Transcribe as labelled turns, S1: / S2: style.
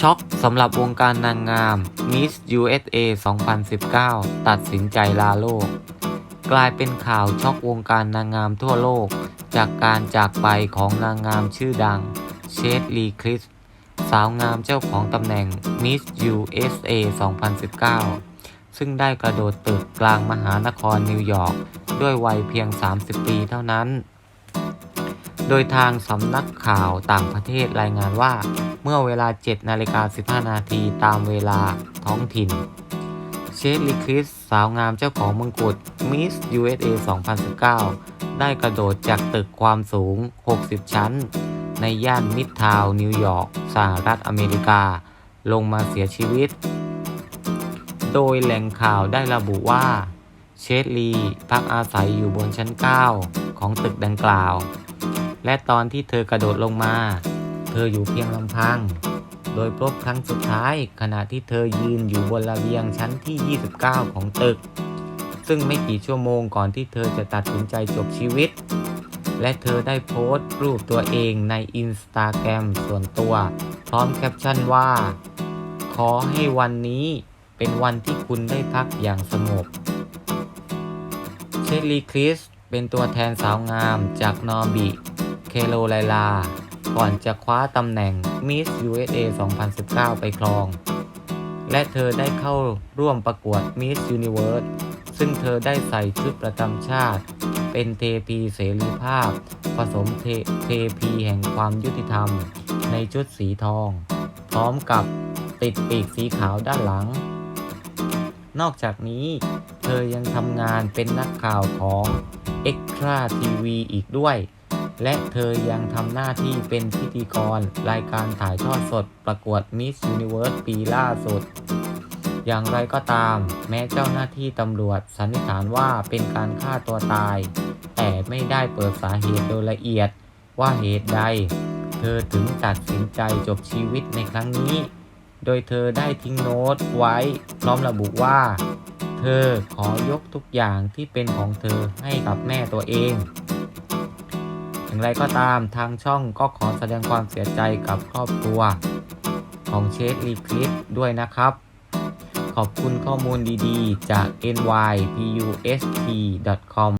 S1: ช็อกสำหรับวงการนางงาม Miss USA 2019 ตัดสินใจลาโลก กลายเป็นข่าวช็อกวงการนางงามทั่วโลก จากการจากไปของนางงามชื่อดัง เชดลีคริส สาวงามเจ้าของตำแหน่ง Miss USA 2019 ซึ่งได้กระโดดตึกกลางมหานครนิวยอร์ก ด้วยวัยเพียง 30 ปีเท่านั้น โดยทางสำนักข่าวต่างประเทศรายงานว่า เมื่อเวลา 7 นาฬิกา 15 นาทีตามเวลาท้องถิ่น เชดลิคริส สาวงามเจ้าของมงกุฎ Miss USA 2019 ได้กระโดดจากตึกความสูง 60 ชั้น ในย่านมิดทาวน์นิวยอร์กสหรัฐอเมริกา ลงมาเสียชีวิต โดยแหล่งข่าวได้ระบุว่า เชดลีพักอาศัยอยู่บนชั้น 9 ของตึกดังกล่าว และตอนที่เธอกระโดดลงมา เธออยู่เพียงลำพัง โดยพบครั้งสุดท้าย ขณะที่เธอยืนอยู่บนระเบียงชั้นที่ 29 ของตึก ซึ่งไม่กี่ชั่วโมงก่อนที่เธอจะตัดสินใจจบชีวิต และเธอได้โพสต์รูปตัวเองในอินสตาแกรมส่วนตัว พร้อมแคปชั่นว่า ขอให้วันนี้เป็นวันที่คุณได้พักอย่างสงบเชลลีคริสเป็นตัวแทนสาวงามจากนอร์บิเค โรไลลา ก่อนจะคว้าตำแหน่ง Miss USA 2019 ไปครอง และเธอได้เข้าร่วมประกวด Miss Universe ซึ่งเธอได้ใส่ชุดประจำชาติ เป็นเทพีเสรีภาพ ผสมเทเทพีแห่งความยุติธรรม ในชุดสีทอง พร้อมกับติดปีกสีขาวด้านหลัง นอกจากนี้ เธอยังทำงานเป็นนักข่าวของ Extra TV อีกด้วย และเธอยังทำหน้าที่เป็นพิธีกร รายการถ่ายทอดสดประกวด Miss Universe ปีล่าสุด อย่างไรก็ตาม แม้เจ้าหน้าที่ตำรวจสันนิษฐานว่าเป็นการฆ่าตัวตาย แต่ไม่ได้เปิดสาเหตุโดยละเอียดว่าเหตุใด เธอถึงตัดสินใจจบชีวิตในครั้งนี้ โดยเธอได้ทิ้งโน้ตไว้พร้อมระบุว่า เธอขอยกทุกอย่างที่เป็นของเธอให้กับแม่ตัวเอง อย่างไรก็ตามทางช่องก็ขอแสดงความเสียใจกับครอบครัว ของเชฟรีคริสด้วยนะครับ ขอบคุณข้อมูลดีๆ จาก nypust.com